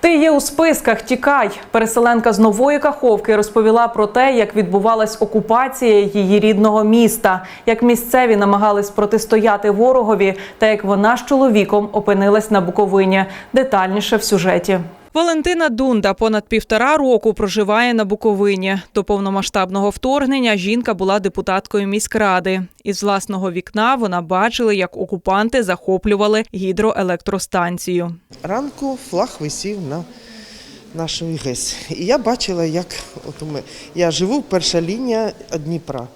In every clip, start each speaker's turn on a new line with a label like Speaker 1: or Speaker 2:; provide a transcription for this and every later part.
Speaker 1: Ти є у списках. Тікай. Переселенка з нової каховки розповіла про те, як відбувалась окупація її рідного міста, як місцеві намагались протистояти ворогові, та як вона з чоловіком опинилась на Буковині. Детальніше в сюжеті. Валентина Дунда понад півтора року проживає на Буковині. До повномасштабного вторгнення жінка була депутаткою міськради. Із власного вікна вона бачила, як окупанти захоплювали гідроелектростанцію.
Speaker 2: Ранку флаг висів на нашої ГЕС. І я бачила, як от мене, я живу перша лінія Дніпра.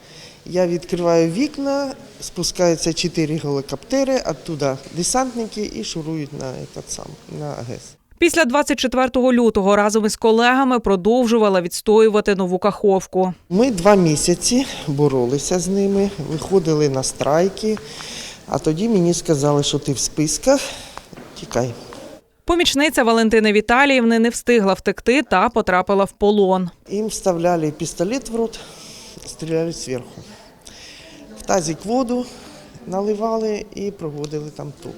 Speaker 2: Я відкриваю вікна, спускаються чотири гелікоптери, оттуда десантники і шурують на, сам, на ГЕС.
Speaker 1: Після 24 лютого разом із колегами продовжувала відстоювати нову каховку.
Speaker 2: Ми два місяці боролися з ними, виходили на страйки, а тоді мені сказали, що ти в списках, тікай.
Speaker 1: Помічниця Валентини Віталіївни не встигла втекти та потрапила в полон.
Speaker 2: Им вставляли пистолет в рот, стреляли сверху. В тазик воду наливали і проводили там ток.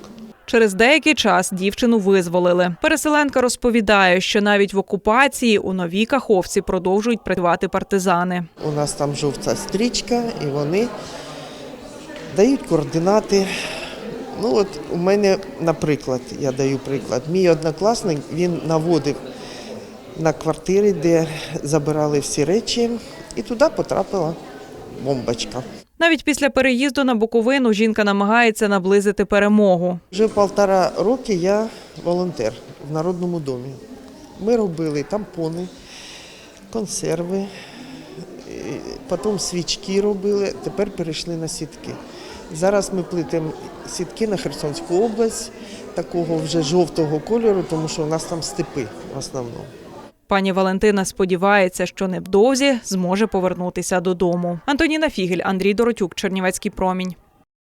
Speaker 1: Через деякий час дівчину визволили. Переселенка розповідає, що навіть в окупації у новій каховці продовжують працювати партизани.
Speaker 2: У нас там жовта стрічка, і вони дають координати. Ну от у мене, наприклад, я даю приклад, мій однокласник він наводив на квартири, де забирали всі речі, і туди потрапила бомбочка.
Speaker 1: Навіть після переїзду на Буковину жінка намагається наблизити перемогу.
Speaker 2: Вже півтора роки я волонтер в Народному домі. Ми робили тампони, консерви, потім свічки робили, тепер перейшли на сітки. Зараз ми плетемо сітки на Херсонську область, такого вже жовтого кольору, тому що у нас там степи в основному.
Speaker 1: Пані Валентина сподівається, що невдовзі зможе повернутися додому. Антоніна Фігель, Андрій Доротюк, Чернівецький промінь.